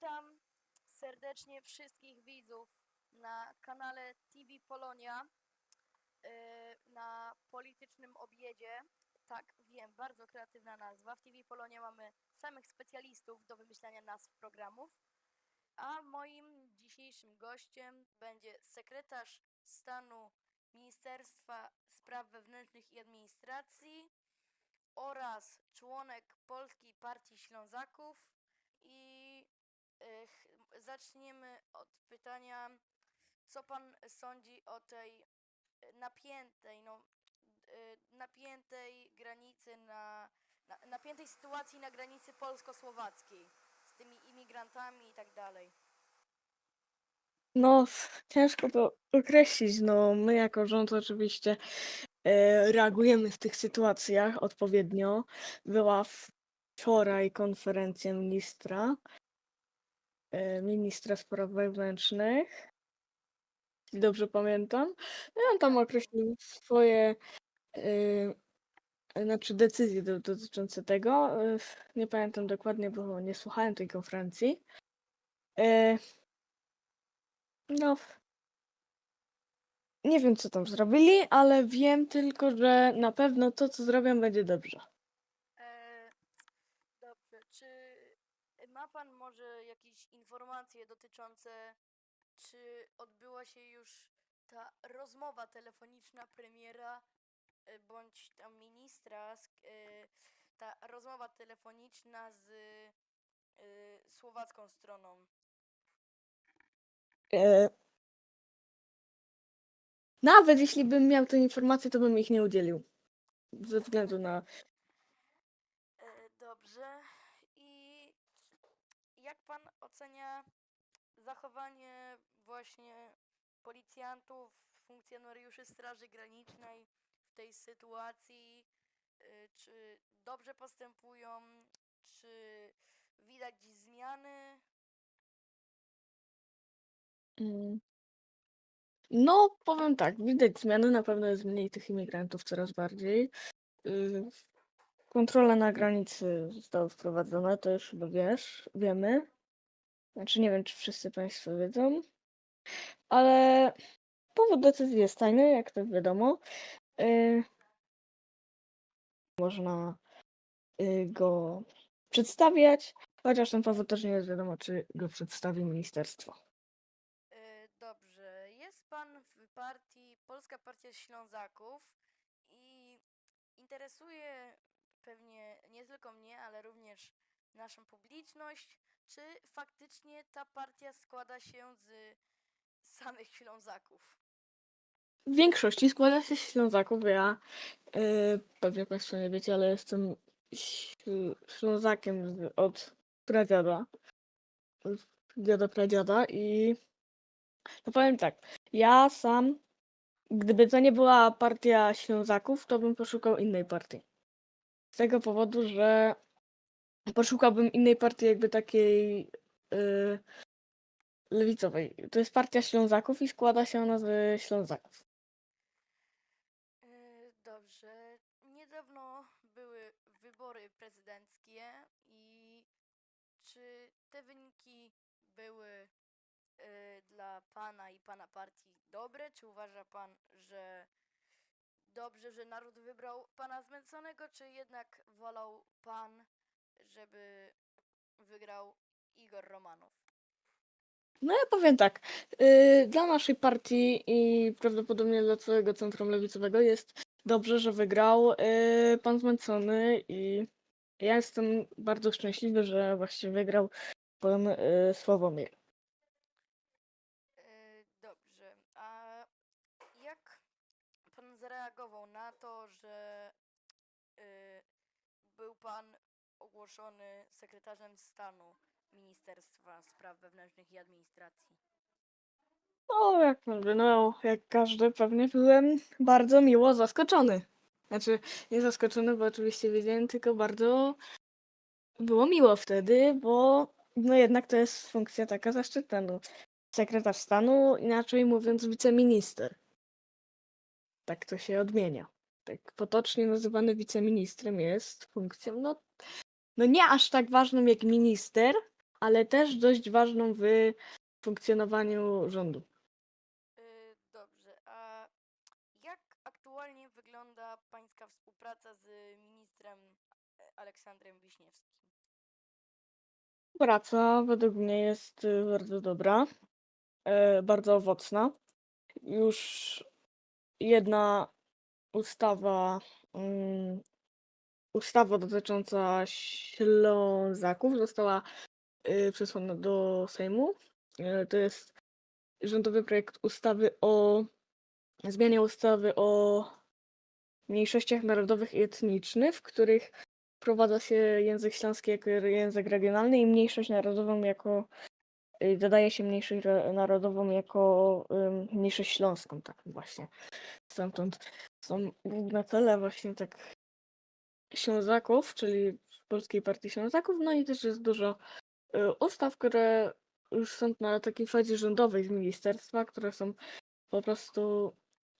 Witam serdecznie wszystkich widzów na kanale TV Polonia yy, na politycznym obiedzie. Tak, wiem, bardzo kreatywna nazwa. W TV Polonia mamy samych specjalistów do wymyślania nazw programów. A moim dzisiejszym gościem będzie sekretarz stanu Ministerstwa Spraw Wewnętrznych i Administracji oraz członek Polskiej Partii Ślązaków y, zaczniemy od pytania, co pan sądzi o tej y, napiętej, no, y, napiętej granicy na, na napiętej sytuacji na granicy polsko-słowackiej z tymi imigrantami i tak dalej. No, ciężko to określić. No, my jako rząd oczywiście e, reagujemy w tych sytuacjach odpowiednio. Była wczoraj konferencja ministra, e, ministra spraw wewnętrznych, jeśli dobrze pamiętam. I on tam określił swoje e, znaczy decyzje do, dotyczące tego. E, nie pamiętam dokładnie, bo nie słuchałem tej konferencji. E, no, Nie wiem, co tam zrobili, ale wiem tylko, że na pewno to, co zrobią, będzie dobrze. E, dobrze, czy ma pan może jakieś informacje dotyczące, czy odbyła się już ta rozmowa telefoniczna premiera e, bądź tam ministra, e, ta rozmowa telefoniczna z e, słowacką stroną? E... Nawet jeśli bym miał te informacje, to bym ich nie udzielił. Ze względu na. E, Dobrze. I jak pan ocenia zachowanie właśnie policjantów, funkcjonariuszy Straży Granicznej w tej sytuacji? E, Czy dobrze postępują? Czy widać zmiany? Mm. No, powiem tak, widać zmiany, na pewno jest mniej tych imigrantów coraz bardziej. Y, Kontrole na granicy zostały wprowadzone, to już chyba wiesz, wiemy. Znaczy nie wiem, czy wszyscy Państwo wiedzą, ale powód decyzji jest tajny, jak to wiadomo. Y, Można y, go przedstawiać, chociaż ten powód też nie jest wiadomo, czy go przedstawi ministerstwo. E, Dobrze. Jest pan w partii Polska Partia Ślązaków i interesuje pewnie nie tylko mnie, ale również naszą publiczność, czy faktycznie ta partia składa się z samych Ślązaków. W większości składa się z Ślązaków. Ja y, pewnie Państwo nie wiecie, ale jestem Śl- Ślązakiem od pradziada. Od dziada pradziada i no powiem tak, ja sam, gdyby to nie była partia Ślązaków, to bym poszukał innej partii. Z tego powodu, że poszukałbym innej partii jakby takiej y, lewicowej. To jest partia Ślązaków i składa się ona ze Ślązaków. E, Dobrze. Niedawno były wybory prezydenckie i czy te wyniki były e, dla pana i pana partii dobre? Czy uważa pan, że dobrze, że naród wybrał pana zmęconego, czy jednak wolał pan, żeby wygrał Igor Romanow? No ja powiem tak, yy, dla naszej partii i prawdopodobnie dla całego centrum lewicowego jest dobrze, że wygrał yy, pan Zmęcony i ja jestem bardzo szczęśliwy, że właśnie wygrał pan yy, Sławomir. Dobrze. A jak pan zareagował na to, że był pan ogłoszony sekretarzem stanu Ministerstwa Spraw Wewnętrznych i Administracji? No jak no jak każdy pewnie byłem bardzo miło zaskoczony. Znaczy nie zaskoczony, bo oczywiście wiedziałem, tylko bardzo było miło wtedy, bo no jednak to jest funkcja taka zaszczytna. No. Sekretarz stanu, inaczej mówiąc wiceminister. Tak to się odmienia. Tak potocznie nazywany wiceministrem jest funkcją, no, no nie aż tak ważną jak minister, ale też dość ważną w funkcjonowaniu rządu. Y, Dobrze, a jak aktualnie wygląda pańska współpraca z ministrem e, Aleksandrem Wiśniewskim? Praca według mnie jest y, bardzo dobra, e, bardzo owocna. Już jedna ustawa, mm, ustawa dotycząca Ślązaków została y, przesłana do Sejmu. E, To jest rządowy projekt ustawy o zmianie ustawy o mniejszościach narodowych i etnicznych, w których wprowadza się język śląski jako język regionalny i mniejszość narodową jako y, dodaje się mniejszość narodową jako ym, mniejszość śląską, tak właśnie. Stamtąd są główne cele właśnie tak Ślązaków, czyli Polskiej Partii Ślązaków, no i też jest dużo y, ustaw, które już są na takiej fazie rządowej z ministerstwa, które są po prostu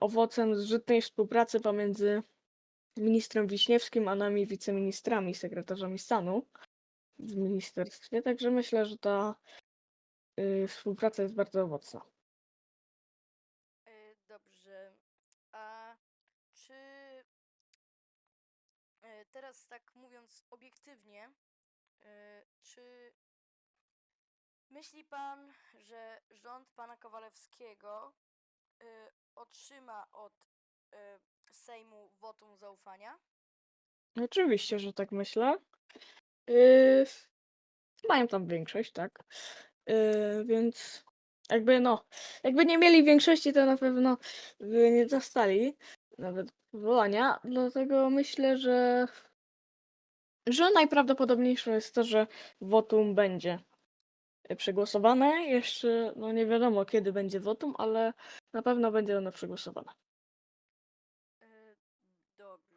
owocem zżytnej współpracy pomiędzy ministrem Wiśniewskim, a nami wiceministrami, sekretarzami stanu w ministerstwie. Także myślę, że ta y, współpraca jest bardzo owocna. Y, Dobrze, a czy y, teraz tak mówiąc obiektywnie, y, czy myśli pan, że rząd pana Kowalewskiego y, otrzyma od y, Sejmu wotum zaufania? Oczywiście, że tak myślę. Yy, mają tam większość, tak. Yy, więc jakby no, jakby nie mieli większości, to na pewno by nie dostali nawet powołania. Dlatego myślę, że że najprawdopodobniejsze jest to, że wotum będzie przegłosowane. Jeszcze no nie wiadomo kiedy będzie wotum, ale na pewno będzie ono przegłosowane. Y, Dobrze.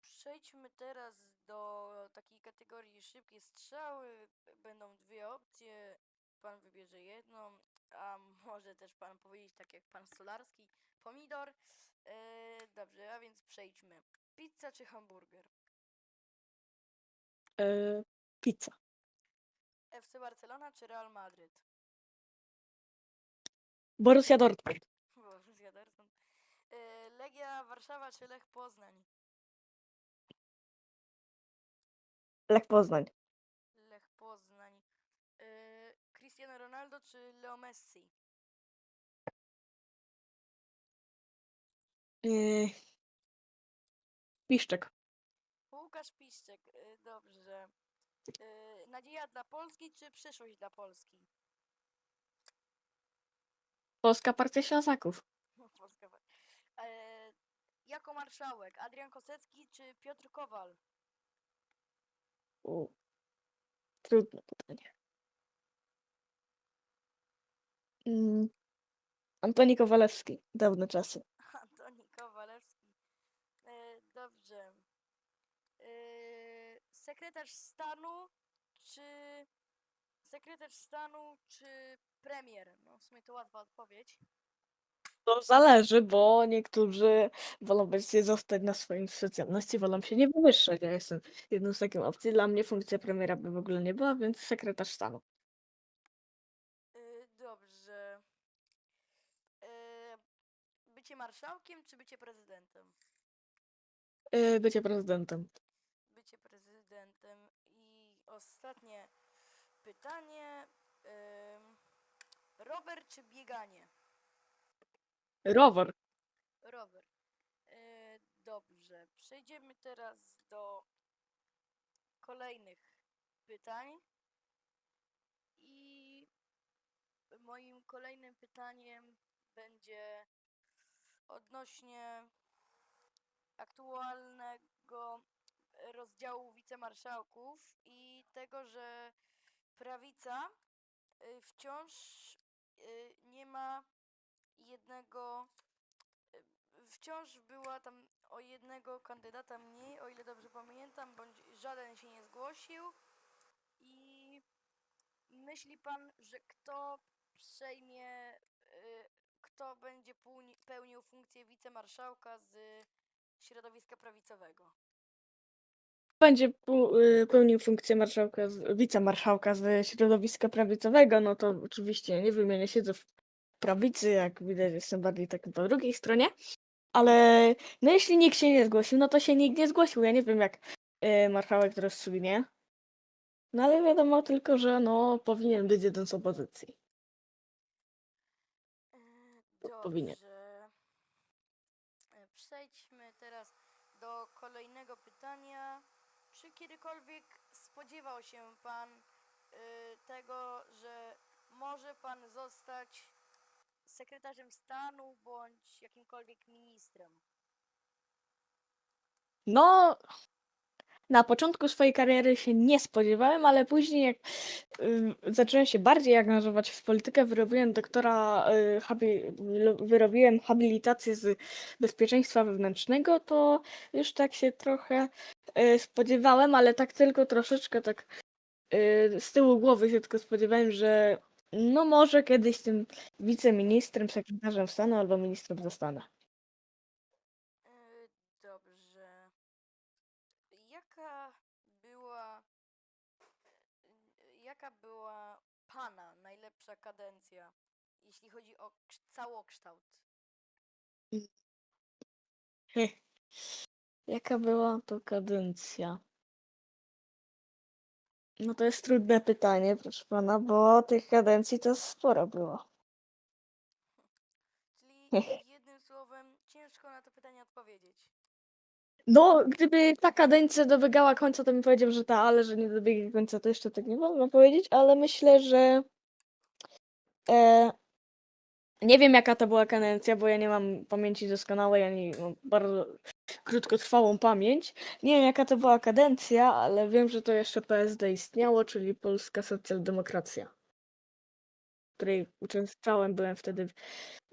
Przejdźmy teraz do takiej kategorii szybkie strzały. Będą dwie opcje. Pan wybierze jedną, a może też pan powiedzieć tak jak pan Solarski, pomidor. Y, Dobrze, a więc przejdźmy. Pizza czy hamburger? Yy, pizza. FC Barcelona czy Real Madryt? Borussia Dortmund. Borussia Dortmund. Y, Legia Warszawa czy Lech Poznań? Lech Poznań. Lech Poznań. Y, Cristiano Ronaldo czy Leo Messi? Yy, Piszczek. Łukasz Piszczek, y, dobrze. Y, Nadzieja dla Polski czy przyszłość dla Polski? Polska Partia Ślązaków. Polska. E, jako marszałek Adrian Kosecki czy Piotr Kowal? U. Trudne pytanie. Mm. Antoni Kowalewski. Dawne czasy. Antoni Kowalewski. E, dobrze. E, sekretarz stanu czy sekretarz stanu czy premier? No w sumie to łatwa odpowiedź. To zależy, bo niektórzy wolą będzie zostać na swoim specjalności, wolą się nie wywyższać. Ja jestem jedną z takich opcji. Dla mnie funkcja premiera by w ogóle nie była, więc sekretarz stanu. Y, Dobrze. Y, Bycie marszałkiem czy bycie prezydentem? Yy, bycie prezydentem. Bycie prezydentem. I ostatnie pytanie. Rower czy bieganie? Rower. Rower. Y, Dobrze. Przejdziemy teraz do kolejnych pytań. I moim kolejnym pytaniem będzie odnośnie aktualnego rozdziału wicemarszałków i tego, że prawica y, wciąż y, nie ma jednego y, wciąż była tam o jednego kandydata mniej, o ile dobrze pamiętam, bądź żaden się nie zgłosił. I myśli pan, że kto przejmie, kto będzie pełni- pełnił funkcję wicemarszałka z środowiska prawicowego? będzie y, pełnił funkcję marszałka, z- wicemarszałka ze środowiska prawicowego, no to oczywiście nie nie siedzę w prawicy, jak widać jestem bardziej tak po drugiej stronie, ale no jeśli nikt się nie zgłosił, no to się nikt nie zgłosił, ja nie wiem jak y, marszałek rozstrzygnie, no ale wiadomo tylko, że no powinien być jeden z opozycji. E, powinien. E, Przejdźmy teraz do kolejnego pytania. Czy kiedykolwiek spodziewał się pan y, tego, że może pan zostać sekretarzem stanu bądź jakimkolwiek ministrem? No, na początku swojej kariery się nie spodziewałem, ale później jak y, zacząłem się bardziej angażować w politykę, wyrobiłem doktora, y, habi, wyrobiłem habilitację z bezpieczeństwa wewnętrznego, to już tak się trochę y, spodziewałem, ale tak tylko troszeczkę tak y, z tyłu głowy się tylko spodziewałem, że no może kiedyś tym wiceministrem, sekretarzem stanu albo ministrem zostanę. Y, Dobrze. Jaka była y, jaka była pana najlepsza kadencja, jeśli chodzi o kształt, całokształt? Jaka była to kadencja? No to jest trudne pytanie, proszę pana, bo tych kadencji to sporo było. Czyli jednym słowem ciężko na to pytanie odpowiedzieć. No, gdyby ta kadencja dobiegała końca, to bym powiedział, że ta, ale że nie dobiegnie końca, to jeszcze tak nie wolno powiedzieć, ale myślę, że e, nie wiem jaka to była kadencja, bo ja nie mam pamięci doskonałej, ani bardzo krótkotrwałą pamięć. Nie wiem jaka to była kadencja, ale wiem, że to jeszcze PSD istniało, czyli Polska Socjaldemokracja, w której uczestniczyłem, byłem wtedy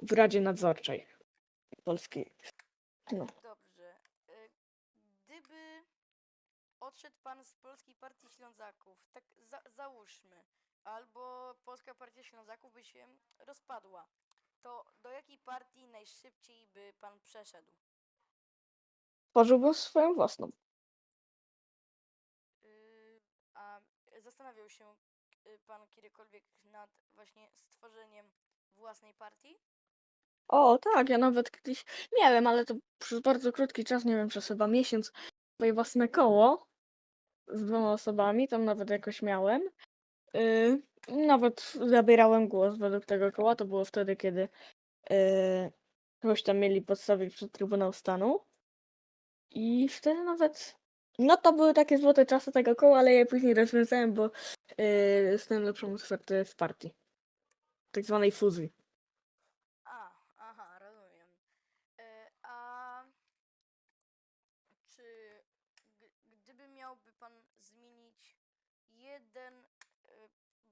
w Radzie Nadzorczej Polskiej. No. Dobrze. Y, Gdyby odszedł pan z Polskiej Partii Ślązaków, tak za, załóżmy, albo Polska Partia Ślązaków by się rozpadła, to do jakiej partii najszybciej by pan przeszedł? Tworzyłbym swoją własną. Y, A zastanawiał się y, pan kiedykolwiek nad właśnie stworzeniem własnej partii? O, tak, ja nawet kiedyś miałem, ale to przez bardzo krótki czas, nie wiem, przez chyba miesiąc, swoje własne koło z dwoma osobami, tam nawet jakoś miałem. Yy, nawet zabierałem głos według tego koła, to było wtedy, kiedy yy, kogoś tam mieli podstawić przed Trybunał Stanu. I wtedy nawet, no to były takie złote czasy tego koła, ale ja później rozwiązałem, bo yy, dostałem lepszą ofertę w partii. Tak zwanej fuzji. A, aha, rozumiem. E, A czy g- gdyby miałby pan zmienić jeden e,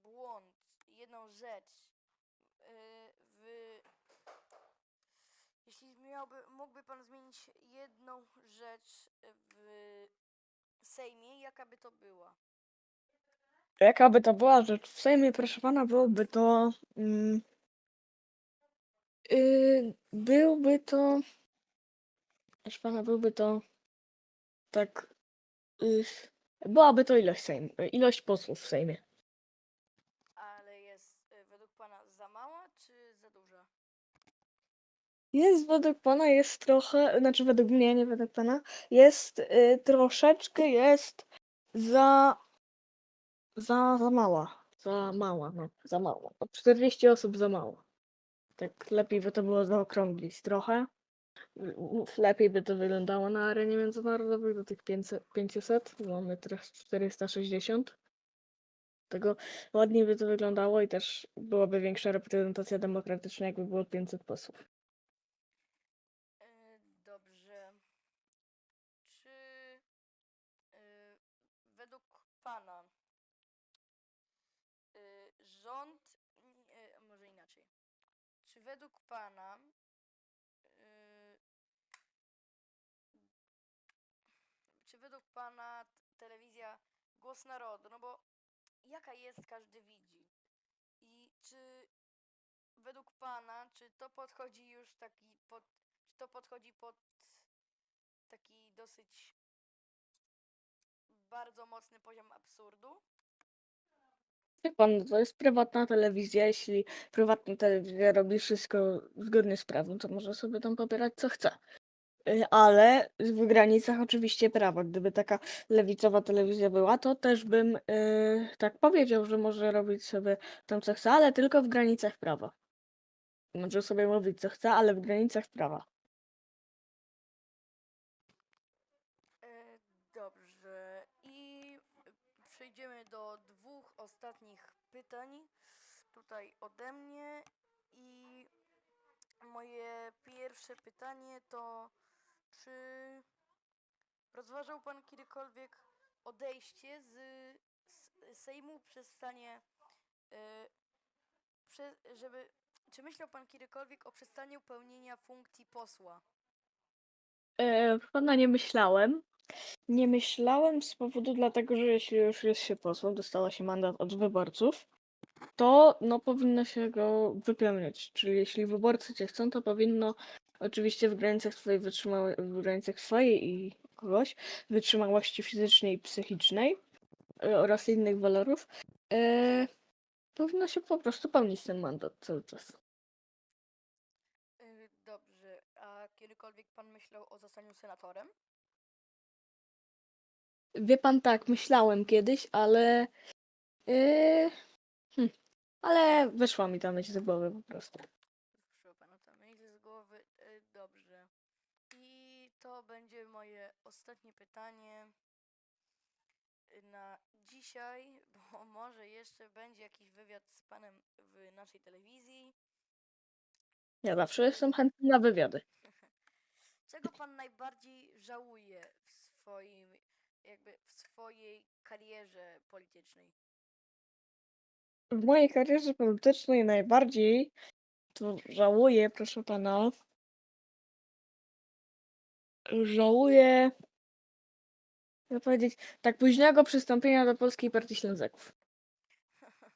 błąd, jedną rzecz e, w... Jeśli miałby, mógłby pan zmienić jedną rzecz w Sejmie, jaka by to była? Jaka by to była rzecz w Sejmie, proszę pana, byłoby to. Mm, yy, byłby to. Proszę pana, byłby to. Tak. Yy, byłaby to ilość Sejm, ilość posłów w Sejmie. Ale jest e, według pana za mała czy za duża? Jest według pana, jest trochę. Znaczy według mnie, nie według pana. Jest yy, troszeczkę, jest za. Za, za mała. Za mała, no, za mała. O 40 osób za mało. Tak lepiej by to było zaokrąglić trochę. Lepiej by to wyglądało na arenie międzynarodowej do tych 500, 500. Mamy teraz 460. Tego ładniej by to wyglądało i też byłaby większa reprezentacja demokratyczna, jakby było 500 posłów. E, Dobrze. Czy e, według Pana e, rząd, n- e, może inaczej, czy według Pana e, czy według Pana telewizja Głos Narodu, no bo jaka jest, każdy widzi. I czy według Pana, czy to podchodzi już taki pod, czy to podchodzi pod taki dosyć bardzo mocny poziom absurdu. Pan, to jest prywatna telewizja. Jeśli prywatna telewizja robi wszystko zgodnie z prawem, to może sobie tam pobierać co chce. Y, Ale w granicach oczywiście prawa. Gdyby taka lewicowa telewizja była, to też bym y, tak powiedział, że może robić sobie tam co chce, ale tylko w granicach prawa. Może sobie mówić co chce, ale w granicach prawa. E, Dobrze. I przejdziemy do dwóch ostatnich pytań tutaj ode mnie. I moje pierwsze pytanie to, czy rozważał Pan kiedykolwiek odejście z, z Sejmu przez stanie, e, prze, żeby, czy myślał Pan kiedykolwiek o przestaniu pełnienia funkcji posła? E, Pana nie myślałem. Nie myślałem z powodu dlatego, że jeśli już jest się posłem, dostała się mandat od wyborców, to no powinno się go wypełniać. Czyli jeśli wyborcy cię chcą, to powinno oczywiście w granicach twojej wytrzyma- w granicach swojej i kogoś wytrzymałości fizycznej i psychicznej e, oraz innych walorów e, powinno się po prostu pełnić ten mandat cały czas. Y, Dobrze, a kiedykolwiek pan myślał o zostaniu senatorem? Wie pan, tak, myślałem kiedyś, ale. Yy, hm, ale wyszła mi ta myśl z głowy po prostu. Przyszło panu ta myśl z głowy. Y, Dobrze. I to będzie moje ostatnie pytanie y, na dzisiaj, bo może jeszcze będzie jakiś wywiad z panem w naszej telewizji. Ja zawsze jestem chętny na wywiady. Czego pan najbardziej żałuje w swoim, jakby w swojej karierze politycznej? W mojej karierze politycznej najbardziej to żałuję, proszę pana. Żałuję. Jak powiedzieć, tak późnego przystąpienia do Polskiej Partii Ślązaków.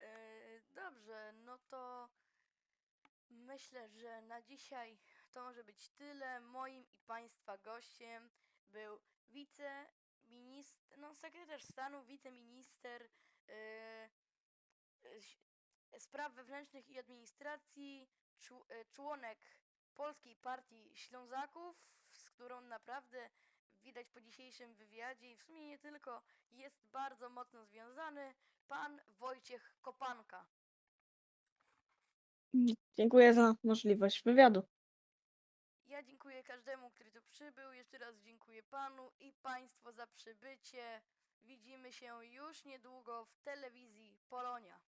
E, Dobrze, no to myślę, że na dzisiaj to może być tyle. Moim i Państwa gościem był wiceminister, no sekretarz stanu, wiceminister ś- spraw wewnętrznych i administracji, czł- e, członek Polskiej Partii Ślązaków, z którą naprawdę widać po dzisiejszym wywiadzie i w sumie nie tylko, jest bardzo mocno związany, pan Wojciech Kopanka. Dziękuję za możliwość wywiadu. Ja dziękuję każdemu, który tu przybył. Jeszcze raz dziękuję panu i państwu za przybycie. Widzimy się już niedługo w telewizji Polonia.